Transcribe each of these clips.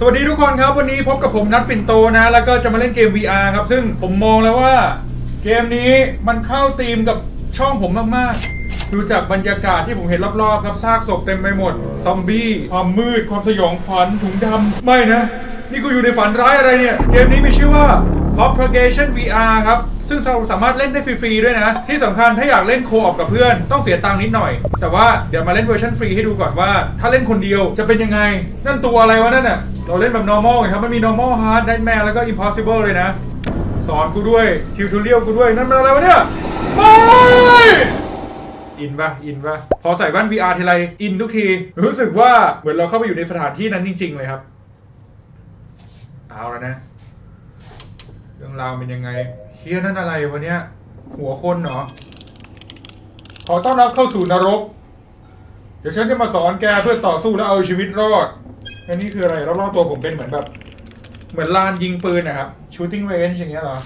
สวัสดีทุกคนครับ วันนี้พบกับผมนัทปิ่นโตนะ แล้วก็จะมาเล่นเกม VR ครับ ซึ่งผมมองแล้วว่า เกมนี้มันเข้าธีมกับช่องผมมากๆ ดูจากบรรยากาศที่ผมเห็นรอบๆครับซากศพเต็มไปหมด ซอมบี้ ความมืด ความสยองขวัญถุงดำไม่นะ นี่กูอยู่ในฝันร้ายอะไรเนี่ย เกมนี้มีชื่อว่า Propagation VR ครับ ซึ่งเราสามารถเล่นได้ฟรีๆด้วยนะ ที่สำคัญถ้าอยากเล่นโคออปกับเพื่อน ต้องเสียตังค์นิดหน่อย แต่ว่าเดี๋ยวมาเล่นเวอร์ชันฟรีให้ดูก่อนว่า ถ้าเล่นคนเดียวจะเป็นยังไง นั่นตัวอะไรวะนั่นน่ะ เราเล่นแบบ normal ครับ มันมี normal hard nightmare แล้วก็ impossible เลยนะ สอนกูด้วย tutorial กูด้วย นั่นมันอะไรวะเนี่ยไม่อินปะอินปะพอใส่แว่น VR ทีไร อินทุกที รู้สึกว่าเหมือนเราเข้าไปอยู่ในสถานที่นั้นจริง ๆ เลยครับ เอาแล้วนะ เรื่องราวเป็นยังไงเฮียนั่นอะไรวะเนี่ย หัวคนเหรอ ขอต้อนรับเข้าสู่นรก เดี๋ยวฉันจะมาสอนแกเพื่อต่อสู้และเอาชีวิตรอด อันนี้คืออะไรรอบๆตัวผมเป็นเหมือนแบบ เหมือนลานยิงปืนนะครับ shooting range อย่างเงี้ยเหรอ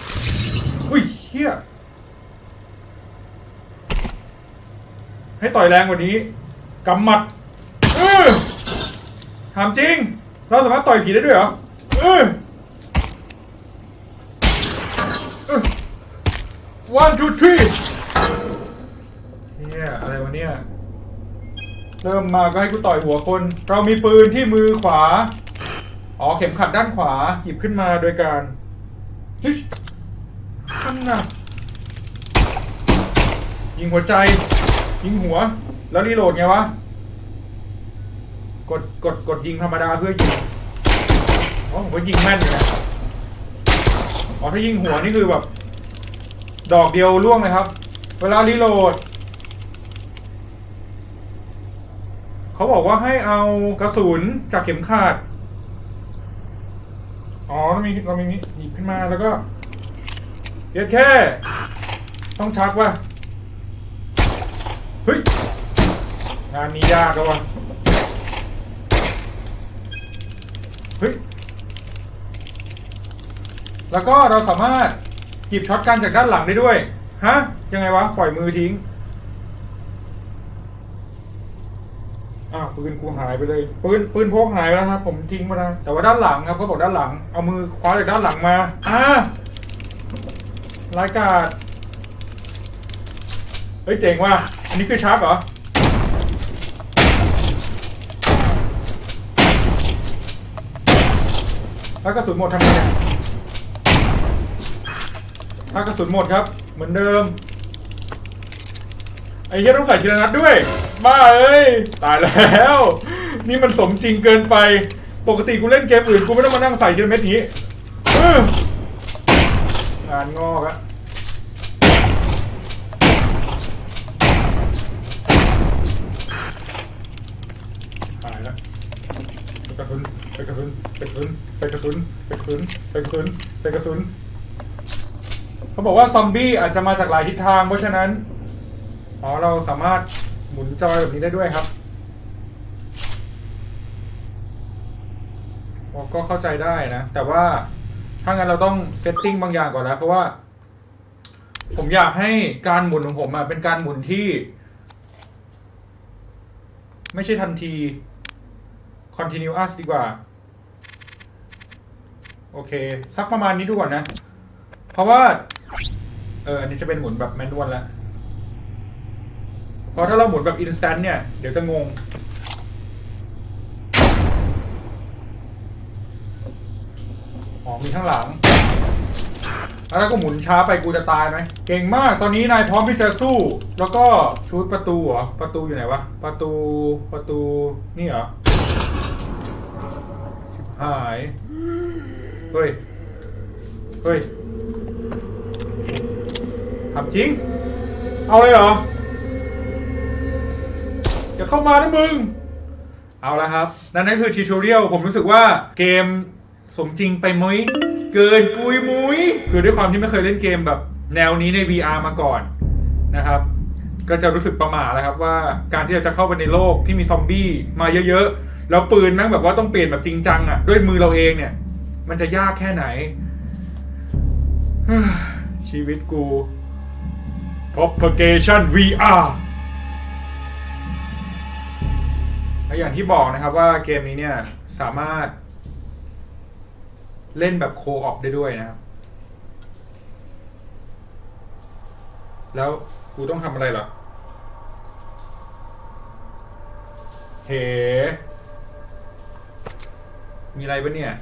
อุ้ยเฮียให้ต่อยแรงกว่านี้กำหมัดเออถามจริง เราสามารถต่อยผีได้ด้วยเหรอเออ one two three เนี่ยอะไรวะเนี่ย เริ่มมาก็ให้กูต่อยหัวคน เรามีปืนที่มือขวา อ๋อเข็มขัดด้านขวาหยิบขึ้นมาโดยการฮิชนั่นน่ะยิงหัวใจ ยิงหัว แล้วรีโหลดไงวะ กดกดกดยิงธรรมดาเพื่อยิงอ๋อผมก็ยิงแม่นอยู่นะอ๋อถ้ายิงหัวนี่คือแบบ ดอกเดียวล่วงเลยครับ เวลารีโหลด เขาบอกว่าให้เอากระสุนจากเข็มขัด อ๋อเรามีเรามีนี้หยิบขึ้นมาแล้วก็เย็ดแค่ ต้องชักว่ะ เฮ้ย งานนี้ยากแล้ววะเฮ้ย แล้วก็เราสามารถหยิบช็อตกันจากด้านหลังได้ด้วย ฮะ ยังไงวะ ปล่อยมือทิ้ง อ้าวปืนกูหายไปเลยปืนปืนพกหายไปแล้วครับผมทิ้งมาแล้วแต่ว่าด้านหลังครับเขาบอกด้านหลัง เอามือคว้าจากด้านหลังมาอ่ารายการเฮ้ยเจ๋งว่ะอันนี้คือชาร์ปเหรอถ้ากระสุนหมดทำไงเนี่ยถ้ากระสุนหมดครับ เหมือนเดิม ไอ้เหี้ยต้องใส่ทีละนัดด้วย บ้าเอ้ยตายแล้ว นี่มันสมจริงเกินไป ปกติกูเล่นเกมอื่นกูไม่ต้องมานั่งใส่ทีลเม็ดนี้งานงอกอะหายแล้วใสกระสุนใส่กระสุนใส่กระสุนใส่กระสุนใส่กระสุนใส่กระสุนใส่กระสุนเขาบอกว่าซอมบี้อาจจะมาจากหลายทิศทางเพราะฉะนั้น อ๋อ เราสามารถ หมุนจอยแบบนี้ได้ด้วยครับก็เข้าใจได้นะ แต่ว่าถ้างั้นเราต้องเซตติ้งบางอย่างก่อนแล้วเพราะว่า ผมอยากให้การหมุนของผมอะเป็นการหมุนที่ ไม่ใช่ทันที continuous ดีกว่า โอเค สักประมาณนี้ดูก่อนนะ เพราะว่า เอออันนี้จะเป็นหมุนแบบแมนนวลแล้ว พราะถ้าเราหมุนแบบอินสแตนต์เนี่ย เดี๋ยวจะงง อ๋อ มีข้างหลัง แล้วถ้าก็หมุนช้าไปกูจะตายไหม เก่งมากตอนนี้นายพร้อมที่จะสู้ แล้วก็ชุดประตูเหรอ ประตูอยู่ไหนวะ ประตู ประตูนี่เหรอ ชิบหาย เฮ้ย เฮ้ยทำจริง เอาเลยเหรอ อย่าเข้ามานะมึง เอาละครับ นั่นนั่นคือทิวทอเรียลผมรู้สึกว่าเกมสมจริงไปมุ้ย เกินปุยมุ้ย คือด้วยความที่ไม่เคยเล่นเกมแบบแนวนี้ใน VR มาก่อนนะครับ ก็จะรู้สึกประหม่าแล้วครับว่าการที่เราจะเข้าไปในโลกที่มีซอมบี้มาเยอะๆ แล้วปืนแม่งแบบว่าต้องเปลี่ยนแบบจริงจังอะ่ะด้วยมือเราเองเนี่ย มันจะยากแค่ไหน ชีวิตกู propagation VR อย่างที่บอกนะครับว่าเกมนี้เนี่ยสามารถ เล่นแบบโคออปได้ด้วยนะครับ แล้วกูต้องทำอะไรเหรอเฮ้มีอะไรปะเนี่ย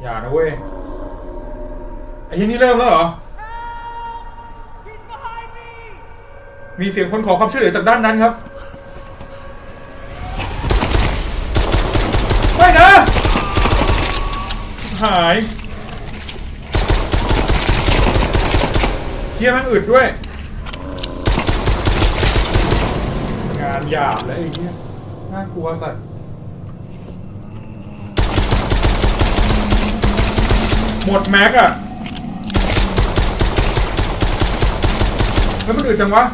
อย่านะเว้ยไอ้ที่นี่เริ่มแล้วเหรอ มีเสียงคนขอความช่วยเหลือจากด้านนั้นครับ ไม่นะ หายเฮียมันอึดด้วย งานหยาบแล้วไอ้เฮียน่ากลัวสัตว์หมดแม็กอะแล้วมันอึดจังวะ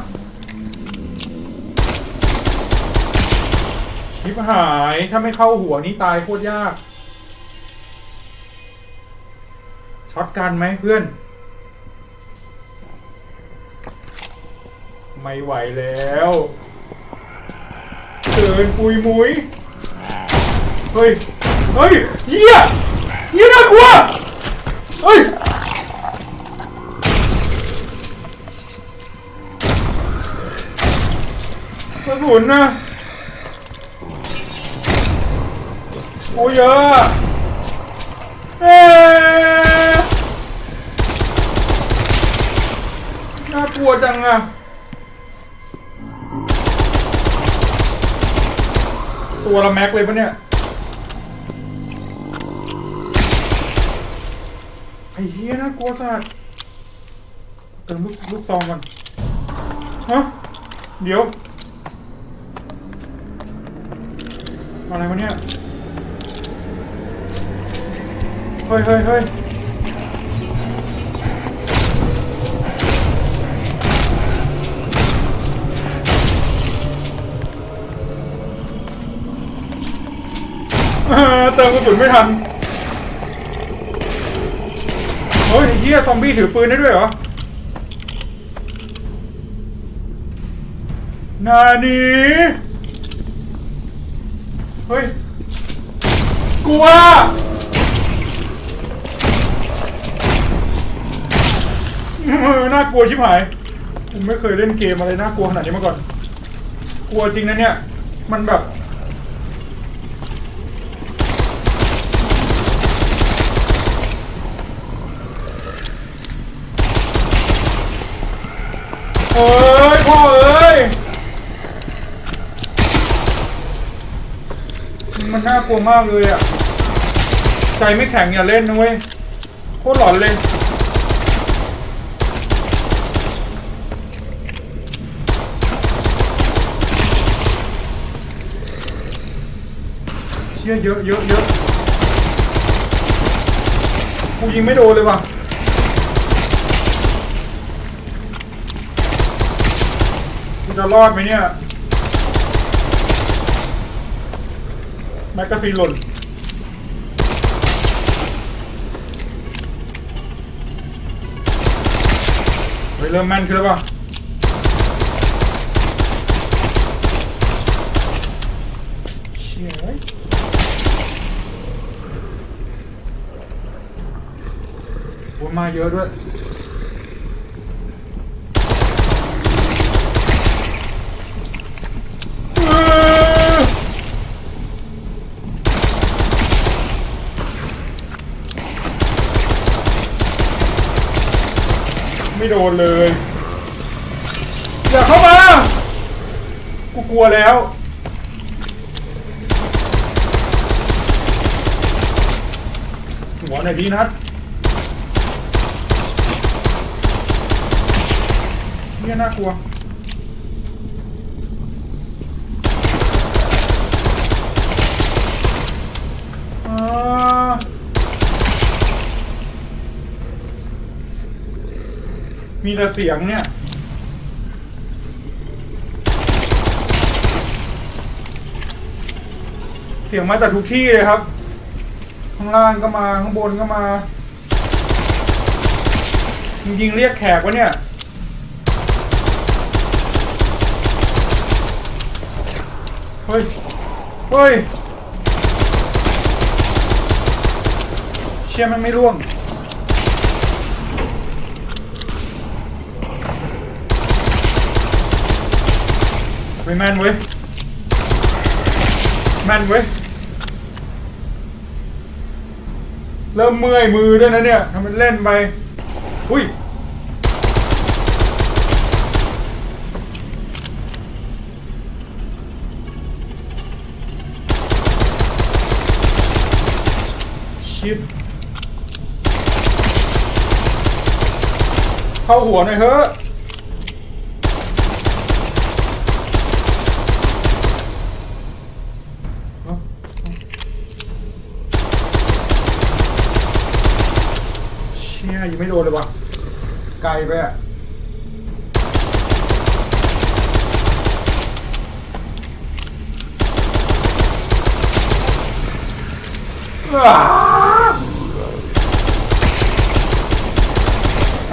ชิบหายถ้าไม่เข้าหัวนี่ตายโคตรยาก ช็อตกันไหมเพื่อน ไม่ไหวแล้วเกินปุยมุยเฮ้ย เฮ้ยเหี้ยเหี้ยน่ากลัว เฮ้ยกระสุนนะ โอ้เยอะเอ๊ะน่ากลัวจังอะตัวละแม็กเลยปะเนี่ยไอ้เฮียน่ากลัวสัตว์เติมลูกลูกซองก่อนฮะเดี๋ยว อะไรวะเนี่ย เฮ้ยเฮ้ยเฮ้ยเติมกระสุนไม่ทันเฮ้ยไอ้เฮียซอมบี้ถือปืนได้ด้วยเหรอ นานีเฮ้ย กลัว น่ากลัวชิบหายผมไม่เคยเล่นเกมอะไรน่ากลัวขนาดนี้มาก่อน กลัวจริงนะเนี่ย มันแบบ เอ้ยพ่อเอ้ย มันน่ากลัวมากเลยอะใจไม่แข็งอย่าเล่นนะเว้ยโคตรหลอนเลย ชี่ยเยอะเยอะเยอะกูยิงไม่โดนเลยว่ะกูจะรอดไหมเนี่ยแมกกาซีนหล่นเฮ้ยเริ่มแม่นขึ้นแล้วป่ะ เชี่ยเฮ้ยโอ้ย มาเยอะด้วย ไม่โดนเลย อย่าเข้ามา กูกลัวแล้วหัวไหนดีนัด เนี่ยน่ากลัวมีแต่เสียงเนี่ย เสียงมาจากทุกที่เลยครับ ข้างล่างก็มา ข้างบนก็มา จริงๆเรียกแขกวะเนี่ย เฮ้ย เฮ้ย เชี่ยมันไม่ร่วง เฮ้ยแมนเว้ย แมนเว้ย เริ่มเมื่อยมือด้วยนะเนี่ยทำมันเล่นไป อุ้ย ชิป เข้าหัวหน่อยเถอะเชี่ยยังไม่โดนเลยวะไกลไปอะอ้า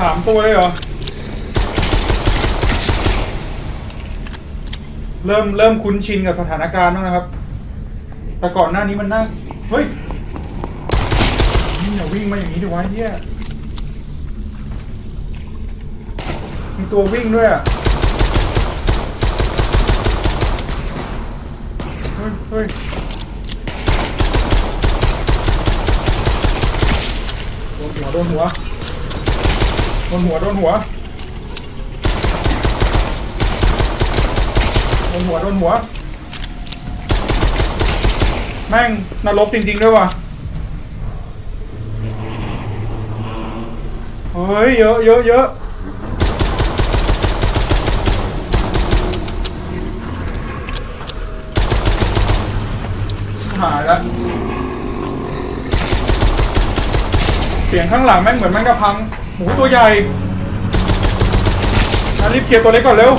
สามตัวเลยเหรอ เริ่มเริ่มคุ้นชินกับสถานการณ์แล้วนะครับ แต่ก่อนหน้านี้มันน่า เฮ้ยนี่อย่าวิ่งมาอย่างนี้ดิวะเฮียมีตัววิ่งด้วยอะ เฮ้ยเฮ้ยโดนหัวโดนหัว นหัวโดนหัวโดนหัวโดนหัว แม่งนรกจริง ๆ ด้วยว่ะ เฮ้ย เยอะเยอะเยอะหายแล้วเสียงข้างหลังแม่งเหมือนแม่งกระพัง หมูตัวใหญ่นะรีบเคลียร์ตัวเล็กก่อนเร็ว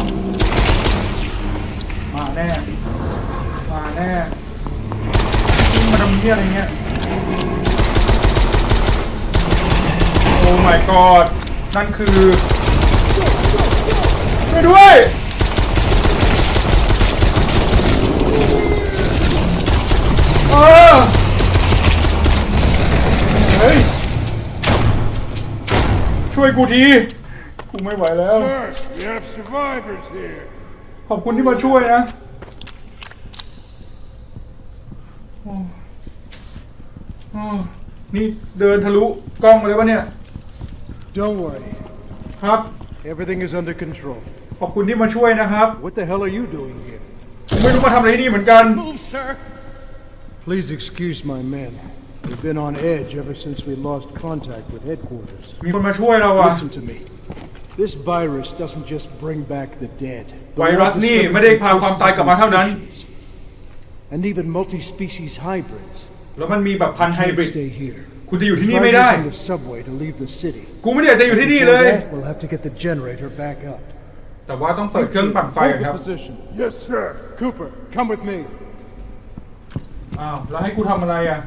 มาแน่ มาแน่วิ่งมาทำเพี้ยอะไรเงี้ย โอ้ my god นั่นคือช่วยด้วยเออ ช่วยกูที กูไม่ไหวแล้ว Sir, we have survivors here. ขอบคุณที่มาช่วยนะโอ้โอ้นี่เดินทะลุกล้องมาเลยปะเนี่ย Don't worry. ครับ Everything is under control. ขอบคุณที่มาช่วยนะครับ What the hell are you doing here? ผมไม่รู้มาทำอะไรที่นี่เหมือนกัน Move, sir. Please excuse my men. We've been on edge ever since we lost contact with headquarters. มีคนมาช่วยเราอะ Listen to me. This virus doesn't just bring back the dead. The ไวรัสนี่ไม่ได้พาความตายกลับมาเท่านั้น And even multi-species hybrids. แล้วมันมีแบบพันธุ์ไฮ Can't บริด stay here. คุณจะอยู่ที่นี่ Try ไม่ได้ using the subway to leave the city. กูไม่ได้อยากจะอยู่ที่นี่เลย Before that, We'll have to get the generator back up. แต่ว่าต้องเปิดเครื่องปั่นไฟก่อน Hold ครับ the position. Yes, sir. Cooper, come with me. อ้าว แล้วให้กูทำอะไรอ่ะ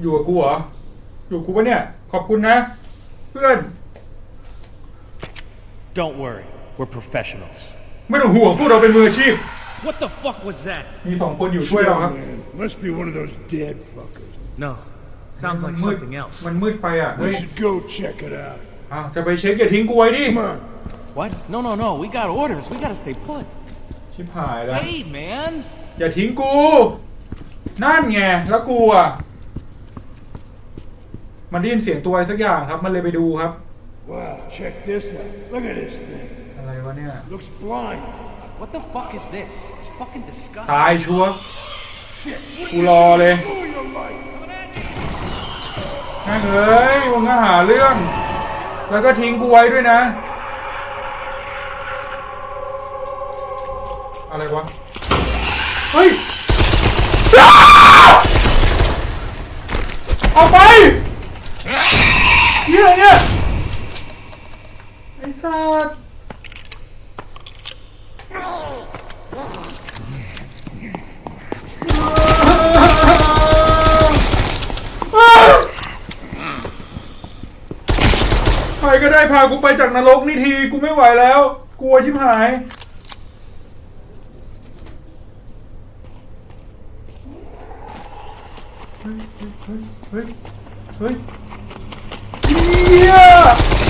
อยู่กับกูเหรอ อยู่กับกูปะเนี่ย ขอบคุณนะ เพื่อน Don't worry. We're professionals. ไม่ต้องห่วงพวกเราเป็นมืออาชีพ What the fuck was that? มีสองคนอยู่ช่วยเราครับ Man, must be one of those dead fuckers. No. Sounds มั like มืด something else. มันมืดไปอะ เฮ้ย We should go check it out. อ้าวจะไปเช็คอย่าทิ้งกูไว้ดิ Come on. What? No, no, no. We got orders. We gotta stay put. ชิบหายแล้ว Hey, man. อย่าทิ้งกู นั่นไง แล้วกูอะ มันได้ยินเสียงตัวอะไรสักอย่างครับ มันเลยไปดูครับ Wow, check this out. Look at this thing. อะไรวะเนี่ย Looks blind. What the fuck is this? It's fucking disgusting. ตายชัวร์กูรอเลย Oh, your lights. แม่งเอ้ยมึงก็หาเรื่อง แล้วก็ทิ้งกูไว้ด้วยนะ อะไรวะ เฮ้ยอ้าออกไปนี่อะไรเนี่ย ไอ้ สัตว์ใครก็ได้พากูไปจากนรกนี่ที กูไม่ไหวแล้ว กลัวชิบหายเเฮ้ย เฮ้ยเฮีย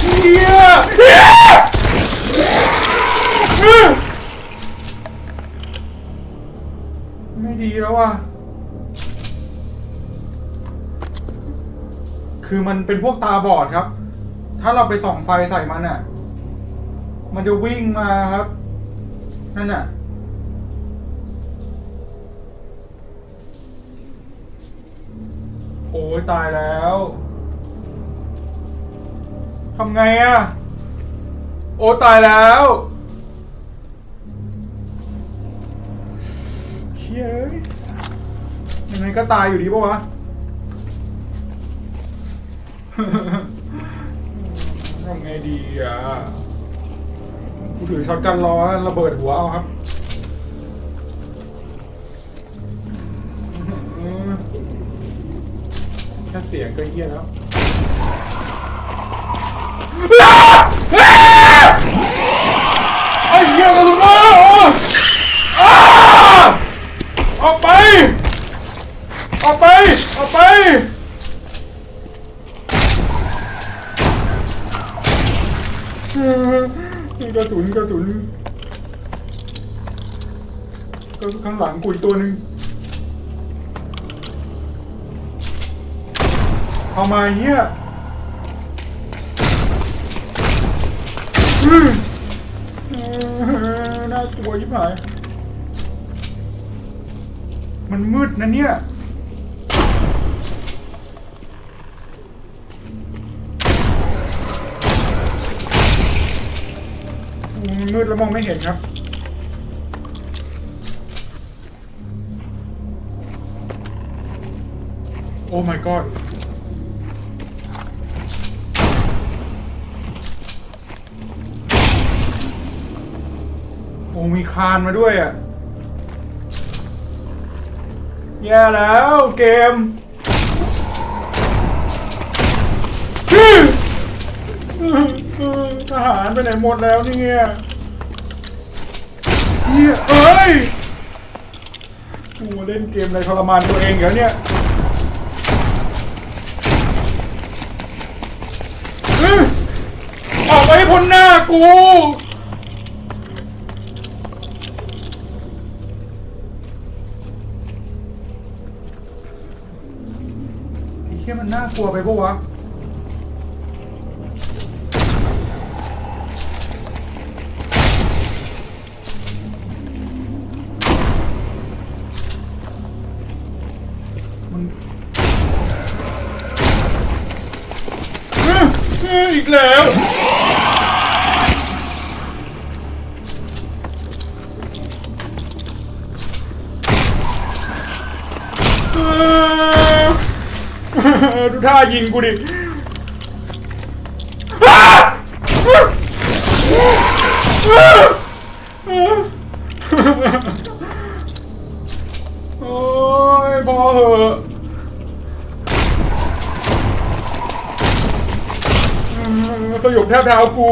เฮียเฮีย ไม่ดีแล้วว่ะ คือมันเป็นพวกตาบอดครับ ถ้าเราไปส่องไฟใส่มันอะ มันจะวิ่งมาครับ นั่นน่ะโอ้ยตายแล้วทำไงอะโอ้ตายแล้ว งไงก็ตายอยู่ดีปะวะ ทำไงดีอะกูถือช็อตกันรอระเบิดหัวเอาครับแค่เสียงก็เฮี้ยแล้ว ไอ้เหี้ยกระสุนมาอ้าออกไป ออกไป ออกไป กระสุนกระสุนก็ข้างหลังกูอีกตัวหนึ่งเอามาเหี้ยน่ากลัวยิ่งหายมันมืดนะเนี่ย มันมืดแล้วมองไม่เห็นครับ โอ้ my god โอ้มีคานมาด้วยอะ แย่แล้วเกมทหารไปไหนหมดแล้วเนี่ย เฮียเอ้ยกูเล่นเกมอะไรทรมานตัวเองเหรอเนี่ยออกไปให้พ้นหน้ากูไอ้เหี้ยมันน่ากลัวไปปะวะ กแล้ว ดูท่ายิงกูดิ ทบเท้ากู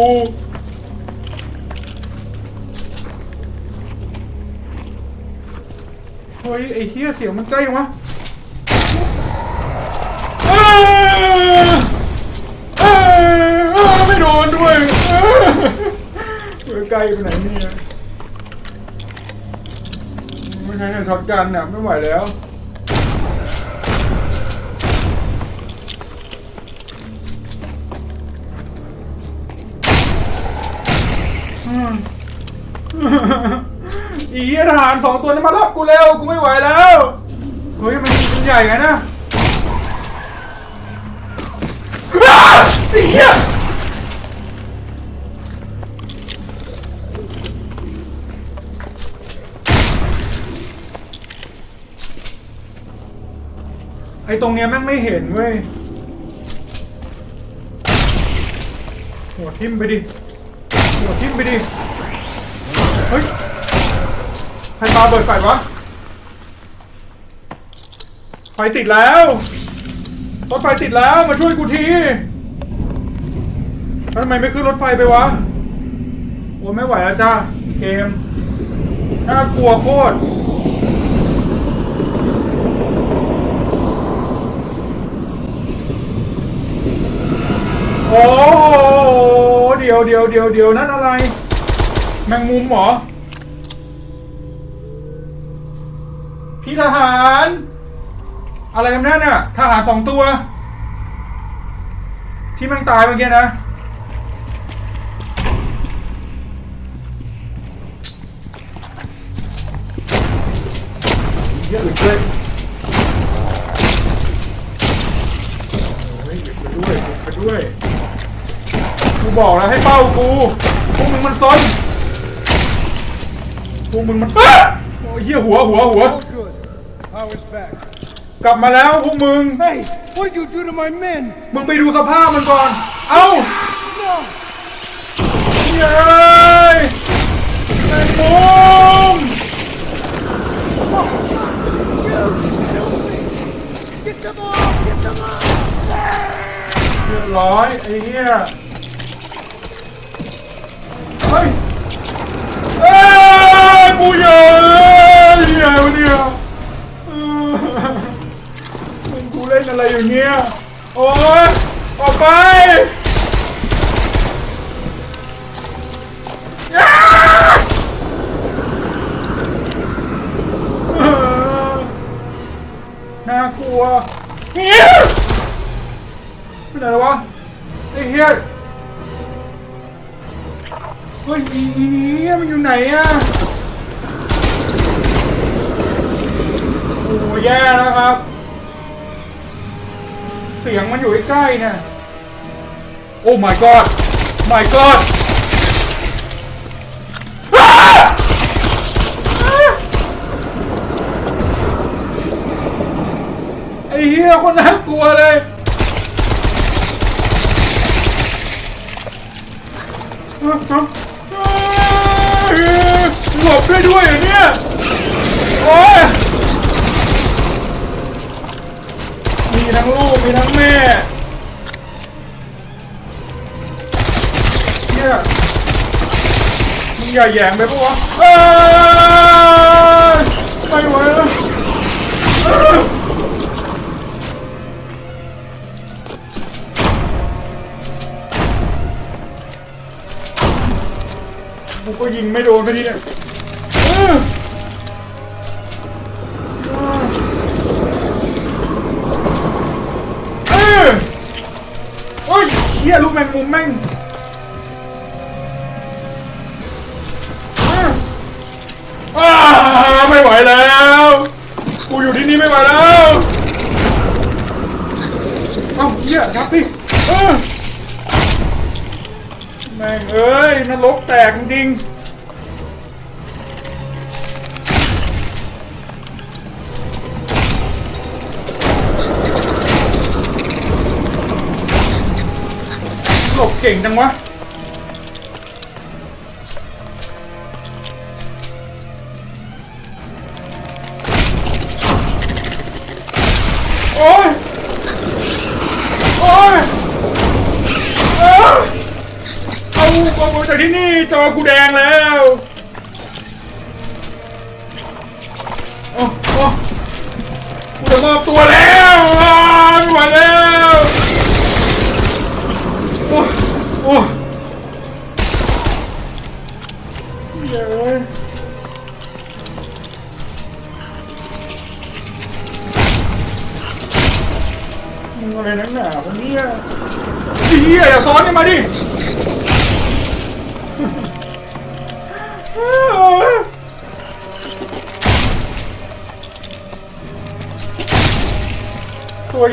เฮ้ย ไอ้เฮียเสียงมันใกล้ยังวะไม่โดนด้วยเอ้ยเฮ้ยใกลไปไหนเนี่ยไม่ใช่ช็อตกันน่ะไม่ไหวแล้ว อีทหารสองตัวนั้นมารับกูเร็วกูไม่ไหวแล้วเฮ้ยมันมันใหญ่ไงนะไอ้เหี้ยไอ้ตรงเนี้ยแม่งไม่เห็นเว้ยหัวทิ่มไปดิ ทิ้มไปดิ เฮ้ยไคมาเบิดไฟวะ ไฟติดแล้วรถไฟติดแล้วมาช่วยกูทีทำไมไม่ขึ้นรถไฟไปวะ โอ้ไม่ไหวแล้วจ้าเกม น่ากลัวโคตรโอ้ เดียวเดียวเดียวเดียวนั่นอะไร แมงมุมเหรอ พี่ทหาร อะไรกันนั่นน่ะ ทหารสองตัว ที่แม่งตายเมื่อกี้นะ บอกแล้วให้เป้ากูพวกมึงมันซนพวกมึงมันอ๊ะโอ้ยเหี้ยหัวหัวหัว Good. Power's back. กลับมาแล้วพวกมึง Hey, what'd you do to my men? มึงไปดูสภาพมันก่อน เอ้า No! เย้ยแมงมุม Get them off! Get them off! เรียบร้อยไอ้เหี้ย อยู่เนี่ย โอ๊ยออกไปน่ากลัวเฮียไปไหนแล้ววะไอ้เฮียเฮ้ยอีเหี้ยมันอยู่ไหนอะโอ้แย่แล้วครับ เสียงมันอยู่ใกล้ๆเนี่ยโอ้ my god my god อ้าอ้าไอ้เหี้ยคนน่ากลัวเลยหลบด้วยด้วยเนี่ย โอ้ย ทั้งลูก มีทั้งแม่เนี่ยมึงอย่าแยงไปปะวะเอ้ยไม่ไหวแล้วกูก็ยิงไม่โดนไปทีเนี่ย ชี่ยลูกแมงมุมแม่งเอ้ยอ้าไม่ไหวแล้ว กูอยู่ที่นี่ไม่ไหวแล้วเอ้าเหี้ยครับสิเอ้ยแม่งเอ้ยนรกแตกจริง บเก่งจังวะ โอ้ย โอ้ย เอ้ยเอาเอาออกจากที่นี่จอกูแดงแล้วโอ้โอ้กูจะมอบตัวแล้ว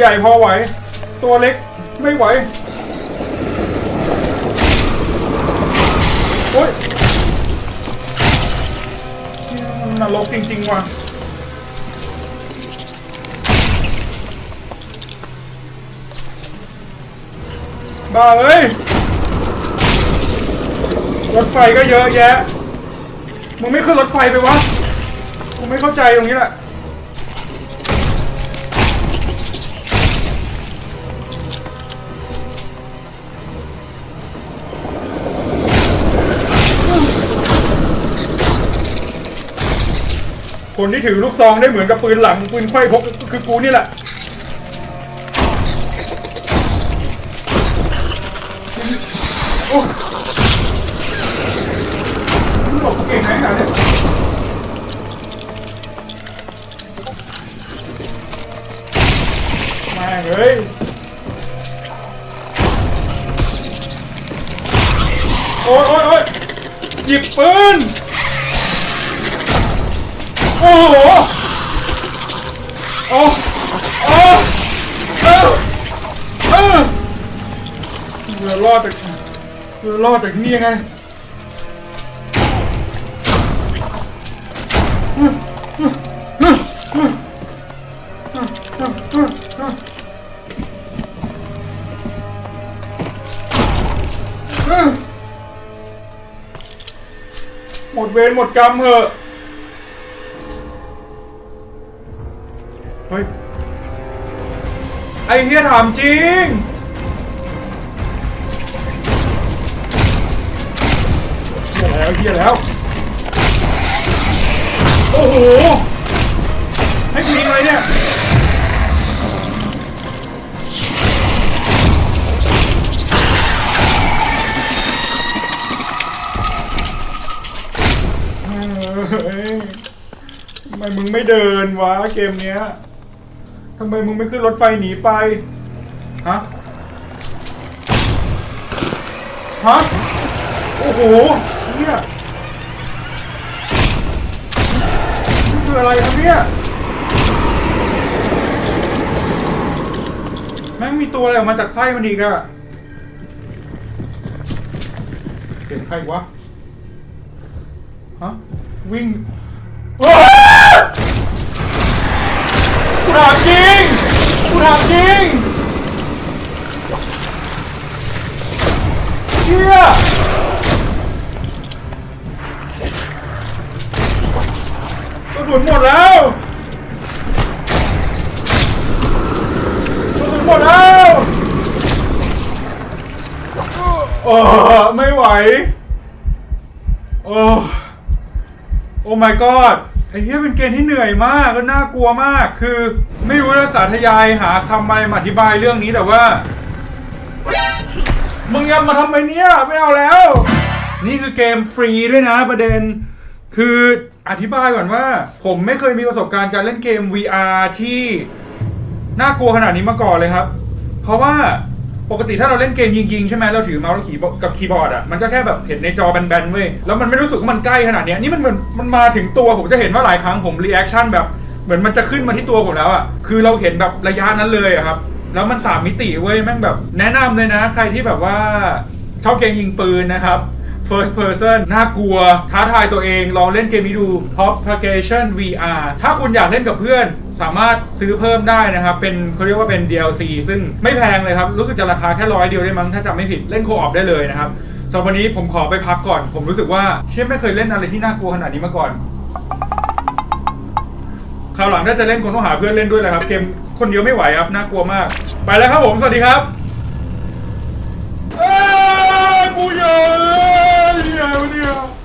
ญ่พอไหว ตัวเล็กไม่ไหว โอ๊ยนรกจริง ๆ ว่ะบ้าเอ้ย รถไฟก็เยอะแยะ มึงไม่ขึ้นรถไฟไปวะ กูไม่เข้าใจตรงนี้แหละ คนที่ถือลูกซองได้เหมือนกับปืนหลังปืนไขว้พกก็คือกูนี่แหละโอ้มึงบอกเก่งไหนขนาดนี้ยแม่งเฮ้ยโอ๊ยโอ๊ยโอ๊ยหยิบปืน โอ้โหโอ้โอ้เออเออเรือรอดจากเรือรอดจากที่นี่ยังไงหมดเวรหมดกรรมเหอะ ไอ้เฮียถามจริงเฮียแล้วเฮียแล้ว โอ้โห ให้กูยิงอะไรเนี่ย เฮ้ยทำไมมึงไม่เดินวะเกมเนี้ย ทำไมมึงไม่ขึ้นรถไฟหนีไป ฮะ ฮะ โอ้โหเฮียนี่คืออะไรครับเนี่ย แม่งมีตัวอะไรออกมาจากไส้มันอีกอะเสียงใครวะ ฮะ วิ่งว้า ถามจริงกูถามจริงเฮียกระสุนหมดแล้วกระสุนหมดแล้วโอ้ไม่ไหว โอ้ โอ้ my god ไอ้เหี้ยเป็นเกมที่เหนื่อยมากแล้วน่ากลัวมาก คือ ไม่รู้จะสาธยายหาคำอะไรมาอธิบายเรื่องนี้แต่ว่า มึงยังมาทำไมเนี่ยไม่เอาแล้ว นี่คือเกมฟรีด้วยนะประเด็น คืออธิบายก่อนว่า ผมไม่เคยมีประสบการณ์การเล่นเกม VR ที่น่ากลัวขนาดนี้มาก่อนเลยครับ เพราะว่า ปกติถ้าเราเล่นเกมยิงๆใช่ไหมเราถือเมาส์แล้วขี่กับคีย์บอร์ดอะมันก็แค่แบบเห็นในจอแบนๆเว้ยแล้วมันไม่รู้สึกว่ามันใกล้ขนาดเนี้ยนี่มันเหมือนมันมาถึงตัวผมจะเห็นว่าหลายครั้งผมรีแอคชั่นแบบเหมือนมันจะขึ้นมาที่ตัวผมแล้วอะคือเราเห็นแบบระยะนั้นเลยอะครับแล้วมันสามมิติเว้ยแม่งแบบ แนะนำเลยนะ ใครที่แบบว่าชอบเกมยิงปืนนะครับ First Person น่ากลัว ท้าทายตัวเอง ลองเล่นเกมนี้ดู Propagation VR ถ้าคุณอยากเล่นกับเพื่อน สามารถซื้อเพิ่มได้นะครับ เป็นเขาเรียกว่าเป็น DLC ซึ่งไม่แพงเลยครับ รู้สึกจะราคาแค่ร้อยเดียวได้มั้ง ถ้าจำไม่ผิด เล่นโคออปได้เลยนะครับสำหรับวันนี้ผมขอไปพักก่อน ผมรู้สึกว่าเชี่ยไม่เคยเล่นอะไรที่น่ากลัวขนาดนี้มาก่อน คราวหลังถ้าจะเล่นคนต้องหาเพื่อนเล่นด้วยเลยครับ เกมคนเดียวไม่ไหวครับ น่ากลัวมาก ไปแล้วครับผม สวัสดีครับ เอ้ยกูเยอะ 어디야 어디야.